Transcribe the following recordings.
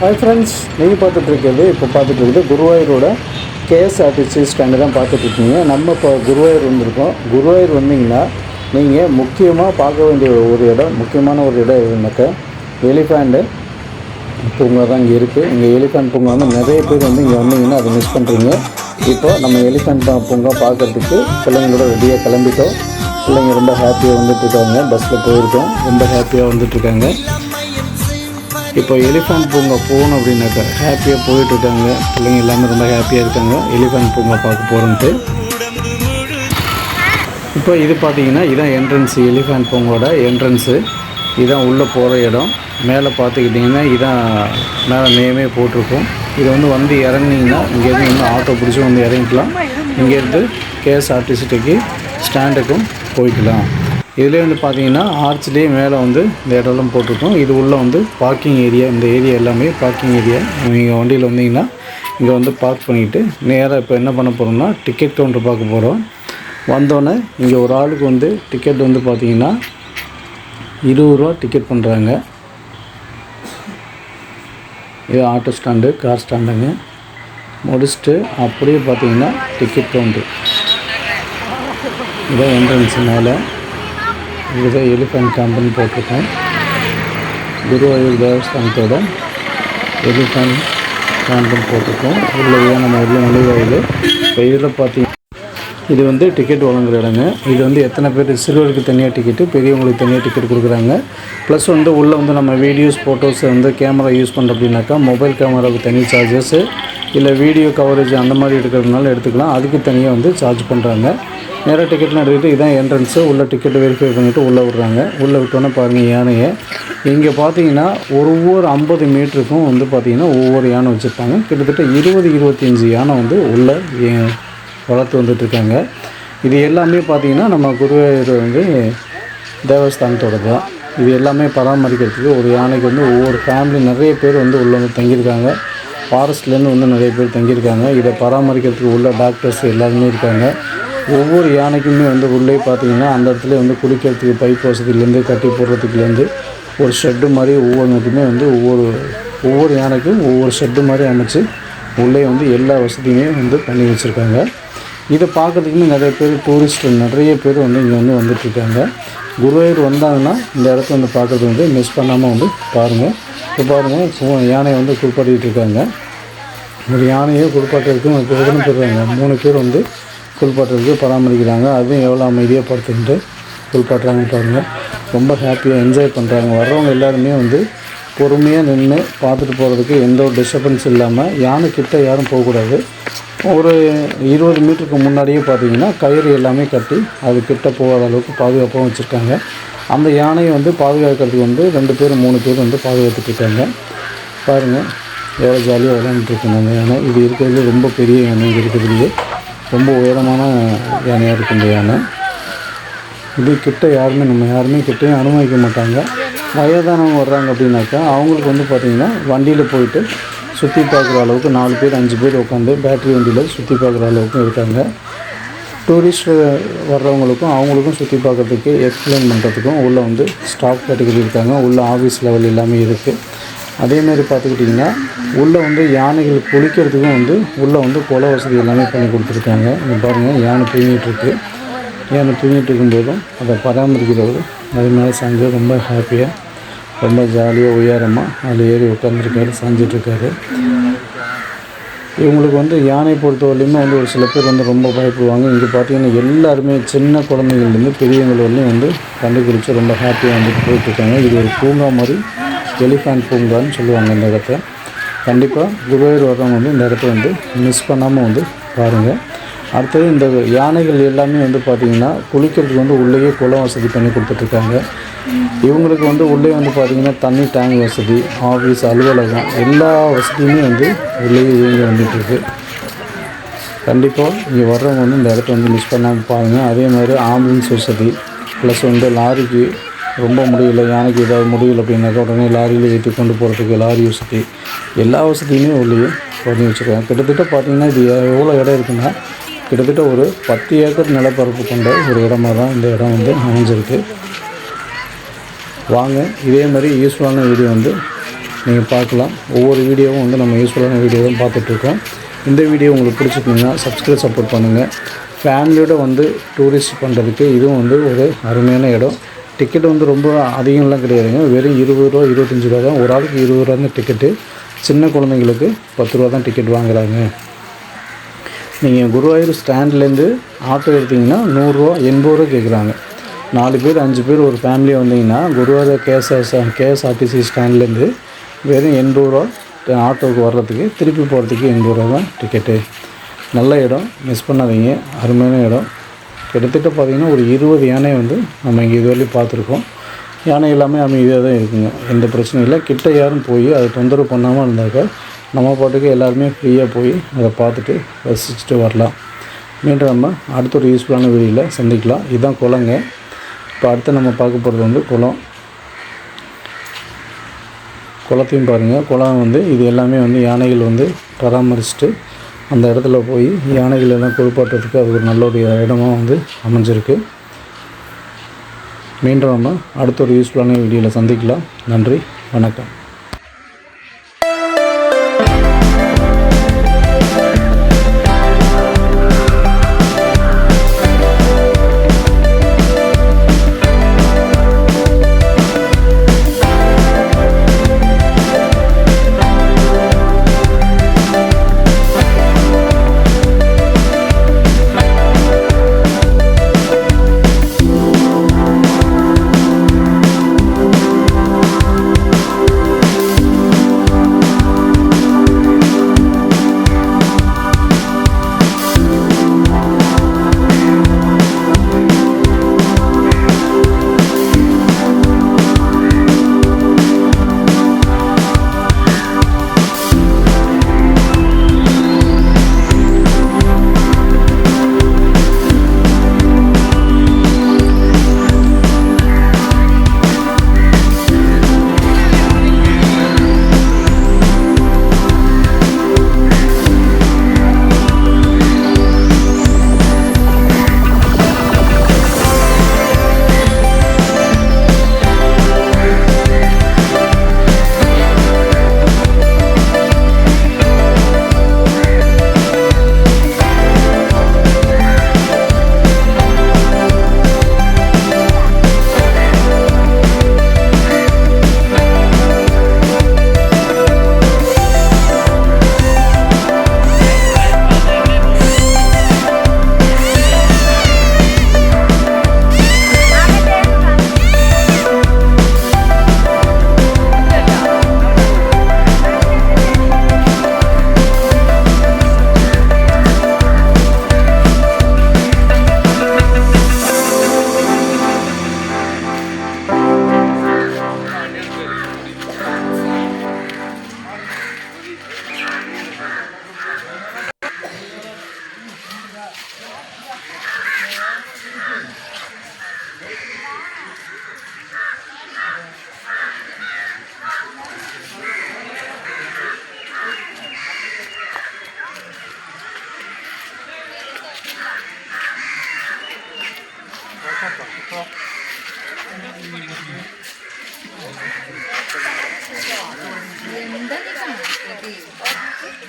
Hi friends நீங்கள் பார்த்துட்ருக்கிறது இப்போ பார்த்துட்ருக்குது குருவாயூரோட KSRTC stand தான் பார்த்துட்ருக்கீங்க. நம்ம இப்போ குருவாயூர் வந்திருக்கோம். குருவாயூர் வந்தீங்கன்னா நீங்கள் முக்கியமாக பார்க்க வேண்டிய ஒரு இடம் முக்கியமான ஒரு இடம் எதுனாக்கா எலிஃபேண்டு பூங்கா தான் இங்கே இருக்குது இங்கே எலிஃபேண்ட் பூங்கா வந்து நிறைய பேர் வந்து இங்கே வந்தீங்கன்னா அதை மிஸ் பண்ணுறீங்க இப்போ நம்ம எலிஃபேண்ட் பூங்கா பார்க்கறதுக்கு பிள்ளைங்களோட ரெடியாக கிளம்பிட்டோம். பிள்ளைங்க ரொம்ப ஹாப்பியாக வந்துட்டுருக்காங்க பஸ்ஸில் போயிருக்கோம். ரொம்ப ஹாப்பியாக வந்துட்டுருக்காங்க இப்போ எலிஃபண்ட் பூங்கா போகணும் அப்படின்னாக்கா ஹாப்பியாக போயிட்டுருக்காங்க. பிள்ளைங்க எல்லாமே ரொம்ப ஹாப்பியாக இருக்காங்க. எலிஃபண்ட் பூங்கா பார்க்க போகிறோன்ட்டு இப்போ இது பார்த்தீங்கன்னா இதான் என்ட்ரன்ஸு எலிஃபண்ட் பூங்கோட என்ட்ரன்ஸு இதான் உள்ளே போகிற இடம். மேலே பார்த்துக்கிட்டிங்கன்னா இதான் மேலே நேமே போட்டிருக்கும். இது வந்து வந்து இறங்குனீங்கன்னா இங்கேருந்து இன்னும் ஆட்டோ பிடிச்சி வந்து இறங்கிக்கலாம். இங்கேருந்து கேஎஸ்ஆர்டிசிட்டிக்கு ஸ்டாண்டுக்கும் போய்க்கலாம். இதுலேயே வந்து பார்த்தீங்கன்னா ஆர்ச்லேயே மேலே வந்து இந்த இடம்லாம் போட்டிருக்கோம். இது உள்ளே வந்து பார்க்கிங் ஏரியா இந்த ஏரியா எல்லாமே பார்க்கிங் ஏரியா நீங்கள் வண்டியில் வந்தீங்கன்னா இங்கே வந்து பார்க் பண்ணிவிட்டு நேராக இப்போ என்ன பண்ண போகிறோம்னா டிக்கெட் கவுண்டர் பார்க்க போகிறோம் வந்தோடனே இங்கே ஒரு ஆளுக்கு வந்து டிக்கெட் வந்து பார்த்தீங்கன்னா இருபது ரூபா டிக்கெட் பண்ணுறாங்க இது ஆட்டோ ஸ்டாண்டு கார் ஸ்டாண்டுங்க முடிச்சுட்டு அப்படியே பார்த்தீங்கன்னா டிக்கெட் கவுண்டர் இதான் என்ட்ரன்ஸ் மேலே. இதுதான் எலிஃபண்ட் கேம்புன்னு போட்டிருக்கோம். குருவாயூர் தேவஸ்தானத்தோட எலிஃபண்ட் கேம்புன்னு போட்டிருக்கோம். உள்ளே நம்ம உள்ள நுழைவாயில். இப்போ இதில் பார்த்தீங்கன்னா இது வந்து டிக்கெட் வழங்குற இடங்க. இது வந்து எத்தனை பேர் சிறுவருக்கு தனியாக டிக்கெட்டு பெரியவங்களுக்கு தனியாக டிக்கெட் கொடுக்குறாங்க. ப்ளஸ் வந்து உள்ளே வந்து நம்ம வீடியோஸ் ஃபோட்டோஸ் வந்து கேமரா யூஸ் பண்ணுறோம் அப்படின்னாக்கா மொபைல் கேமராவுக்கு தனி சார்ஜஸ்ஸு இல்லை வீடியோ கவரேஜ் அந்த மாதிரி எடுக்கிறதுனால எடுத்துக்கலாம். அதுக்கு தனியாக வந்து சார்ஜ் பண்ணுறாங்க நேராக டிக்கெட்லாம் எடுத்துகிட்டு இதான் என்ட்ரன்ஸு உள்ளே டிக்கெட் வெரிஃபை பண்ணிவிட்டு உள்ளே விட்றாங்க. உள்ளே விட்டோன்னே பாருங்கள் யானையை. இங்கே பார்த்தீங்கன்னா ஒவ்வொரு ஐம்பது மீட்டருக்கும் வந்து பார்த்திங்கன்னா ஒவ்வொரு யானை வச்சுருப்பாங்க. கிட்டத்தட்ட இருபது இருபத்தஞ்சி யானை வந்து உள்ளே வளர்த்து வந்துட்டுருக்காங்க. இது எல்லாமே பார்த்திங்கன்னா நம்ம குருவாயூர் வந்து தேவஸ்தானத்தோட தான். இது எல்லாமே பராமரிக்கிறதுக்கு ஒரு யானைக்கு வந்து ஒவ்வொரு ஃபேமிலி நிறைய பேர் வந்து உள்ளே வந்து தங்கியிருக்காங்க. ஃபாரஸ்ட்லேருந்து வந்து நிறைய பேர் தங்கியிருக்காங்க. இதை பராமரிக்கிறதுக்கு உள்ள டாக்டர்ஸ் எல்லாருமே இருக்காங்க. ஒவ்வொரு யானைக்குமே வந்து உள்ளே பார்த்தீங்கன்னா அந்த இடத்துல வந்து குளிக்கிறதுக்கு பைப் வசதியிலேருந்து கட்டி போடுறதுக்குலேருந்து ஒரு ஷெட்டு மாதிரி ஒவ்வொன்றுக்குமே வந்து ஒவ்வொரு ஒவ்வொரு யானைக்கும் ஒவ்வொரு ஷெட்டு மாதிரி அமைச்சு உள்ளே வந்து எல்லா வசதியுமே வந்து பண்ணி வச்சுருக்காங்க. இதை பார்க்குறதுக்குமே நிறைய பேர் டூரிஸ்ட் நிறைய பேர் வந்து இங்கே வந்து வந்துட்டுருக்காங்க. குருவாயூர் வந்தாங்கன்னா இந்த இடத்த வந்து பார்க்குறது வந்து மிஸ் பண்ணாமல் வந்து பாருங்கள் இப்போ பாருங்கள் யானையை வந்து குளிப்பாட்டிகிட்டு இருக்காங்க. ஒரு யானையை குளிப்பாட்டுறதுக்கு எத்தனை பேர் இருக்காங்க மூணு பேர் வந்து குளிப்பாட்டுறதுக்கு பராமரிக்கிறாங்க. அதுவும் எவ்வளோ அமைதியாக படுத்துக்கிட்டு குளிப்பாட்டுறாங்க பாருங்கள் ரொம்ப ஹாப்பியாக என்ஜாய் பண்ணுறாங்க வர்றவங்க எல்லாருமே வந்து பொறுமையாக நின்று பார்த்துட்டு போகிறதுக்கு எந்த ஒரு டிஸ்டர்பன்ஸ் இல்லாமல் யானை கிட்ட யாரும் போகக்கூடாது ஒரு இருபது மீட்டருக்கு முன்னாடியே பார்த்தீங்கன்னா கயிறு எல்லாமே கட்டி அது கிட்ட போகாத அளவுக்கு பாதுகாப்பாகவும் வச்சுருக்காங்க. அந்த யானையை வந்து பாதுகாக்கிறதுக்கு வந்து ரெண்டு பேர் மூணு பேர் வந்து பாதுகாத்துட்ருக்காங்க பாருங்கள் எவ்வளோ ஜாலியாக விளையாண்டுருக்குங்க அந்த யானை. இது இருக்கிறது ரொம்ப பெரிய யானை இங்கே ரொம்ப உயரமான யானையாக இருக்கும் இந்த யானை. இது கிட்ட யாருமே நம்ம யாருமே கிட்டேயும் அனுமதிக்க மாட்டாங்க. வயதானவங்க வர்றாங்க அப்படின்னாக்கா அவங்களுக்கு வந்து பார்த்திங்கன்னா வண்டியில் போயிட்டு சுற்றி பார்க்குற அளவுக்கு நாலு பேர் அஞ்சு பேர் உட்காந்து பேட்டரி வண்டியில் சுற்றி பார்க்குற அளவுக்கு இருக்காங்க. டூரிஸ்ட் வர்றவங்களுக்கும் அவங்களுக்கும் சுற்றி பார்க்குறதுக்கு எக்ஸ்பிளைன் பண்ணுறதுக்கும் உள்ளே வந்து ஸ்டாஃப் கேட்டகரி இருக்காங்க. உள்ளே ஆஃபீஸ் லெவல் எல்லாமே இருக்குது அதேமாரி பார்த்துக்கிட்டிங்கன்னா உள்ளே வந்து யானைகள் குளிக்கிறதுக்கும் வந்து உள்ளே வந்து குள வசதி எல்லாமே பண்ணி கொடுத்துருக்காங்க. இங்கே பாருங்கள் யானை தூங்கிட்டுருக்கு. யானை தூங்கிட்டு இருக்கும்போதும் அதை பராமரிக்கிறவர் அது மேலே சாஞ்சு ரொம்ப ஹாப்பியாக ரொம்ப ஜாலியாக உயரமாக அதில் ஏறி உட்காந்துருக்காரு சாஞ்சிட்ருக்காரு. இவங்களுக்கு வந்து யானை பொறுத்தவரையிலுமே வந்து ஒரு சில பேர் வந்து ரொம்ப பயப்படுவாங்க. இங்கே பார்த்தீங்கன்னா எல்லாருமே சின்ன குழந்தைங்கள்லேருந்து பெரியவங்க வரலையும் வந்து கண்டுபிடிச்சி ரொம்ப ஹாப்பியாக வந்துட்டு போயிட்டுருக்காங்க. இது ஒரு பூங்கா மாதிரி எலிஃபேண்ட் பூங்கான்னு சொல்லுவாங்க இந்த இடத்த கண்டிப்பாக குருவாயூர் வர்றவங்க வந்து இந்த இடத்த வந்து மிஸ் பண்ணாமல் வந்து பாருங்கள் அடுத்தது இந்த யானைகள் எல்லாமே வந்து பார்த்திங்கன்னா குளிக்கிறதுக்கு வந்து உள்ளேயே குளம் வசதி பண்ணி கொடுத்துட்ருக்காங்க. இவங்களுக்கு வந்து உள்ளே வந்து பார்த்திங்கன்னா தண்ணி டேங்க் வசதி ஆஃபீஸ் அலுவலகம் எல்லா வசதியுமே வந்து உள்ளேயே இயங்கி வந்துட்டுருக்கு கண்டிப்பாக இங்கே வர்றவங்க வந்து இந்த இடத்த வந்து மிஸ் பண்ணாமல் பாருங்கள் அதே மாதிரி ஆம்புலன்ஸ் வசதி ப்ளஸ் வந்து லாரிக்கு ரொம்ப முடியல. யானைக்கு ஏதாவது முடியல அப்படின்னாக்கா உடனே லாரியில் ஏற்றி கொண்டு போகிறதுக்கு லாரி வசதி. எல்லா வசதியுமே உள்ளேயே பண்ணி வச்சுருக்காங்க. கிட்டத்தட்ட பார்த்தீங்கன்னா இது எவ்வளோ இடம் இருக்குன்னா கிட்டத்தட்ட ஒரு பத்து ஏக்கர் நிலப்பரப்பு கொண்ட ஒரு இடமா தான் இந்த இடம் வந்து அமைஞ்சிருக்கு. வாங்க இதே மாதிரி யூஸ்ஃபுல்லான வீடியோ வந்து நீங்கள் பார்க்கலாம். ஒவ்வொரு வீடியோவும் வந்து நம்ம யூஸ்ஃபுல்லான வீடியோவும் பார்த்துட்ருக்கோம் இந்த வீடியோ உங்களுக்கு பிடிச்சிருந்தீங்கன்னா சப்ஸ்கிரைப் சப்போர்ட் பண்ணுங்கள் ஃபேமிலியோட வந்து டூரிஸ்ட் பண்ணுறதுக்கு இதுவும் வந்து ஒரு அருமையான இடம். டிக்கெட் வந்து ரொம்ப அதிகம்லாம் கிடையாதுங்க. வெறும் இருபது ரூபா இருபத்தஞ்சி ரூபா தான். ஒரு ஆளுக்கு இருபது ரூபா தான் டிக்கெட்டு சின்ன குழந்தைங்களுக்கு பத்து ரூபா தான் டிக்கெட் வாங்குறாங்க. நீங்கள் குருவாயூர் ஸ்டாண்ட்லேருந்து ஆட்டோ எடுத்தீங்கன்னா நூறுரூவா எண்பது ரூபா கேட்குறாங்க நாலு பேர் அஞ்சு பேர் ஒரு ஃபேமிலியாக வந்தீங்கன்னா குருவாயூர் கேஎஸ்ஆர் கேஎஸ்ஆர்டிசி ஸ்டாண்ட்லேருந்து வெறும் எண்பது ரூபா ஆட்டோவுக்கு வர்றதுக்கு திருப்பி போகிறதுக்கு எண்பது ரூபா தான் டிக்கெட்டு நல்ல இடம். மிஸ் பண்ணாதீங்க. அருமையான இடம். கிட்டத்தட்ட பார்த்தீங்கன்னா ஒரு இருபது யானை வந்து நம்ம இங்கே இதுவரையும் பார்த்துருக்கோம். யானை எல்லாமே அமைதியாக தான் இருக்குங்க. எந்த பிரச்சனையும் இல்லை. கிட்ட யாரும் போய் அதை தொந்தரவு பண்ணாமல் இருந்தாக்கா நம்ம பாட்டுக்கு எல்லாருமே ஃப்ரீயாக போய் அதை பார்த்துட்டு ரசிச்சுட்டு வரலாம். மீண்டும் நம்ம அடுத்த ஒரு யூஸ்ஃபுல்லான வீடியோவில் சந்திக்கலாம். இதுதான் குளங்க. இப்போ அடுத்து நம்ம பார்க்க போகிறது வந்து குளம். குளத்தையும் பாருங்கள் குளம் வந்து இது எல்லாமே வந்து யானைகள் வந்து பராமரிச்சுட்டு அந்த இடத்துல போய் யானைகள் எல்லாம் குளிப்பாட்டுறதுக்கு அது ஒரு நல்ல ஒரு இடமாக வந்து அமைஞ்சிருக்கு. மீண்டும் நம்ம அடுத்த ஒரு யூஸ்ஃபுல்லான வீடியோவில் சந்திக்கலாம். நன்றி. வணக்கம். 된다니까 여기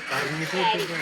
나중에 생각해봐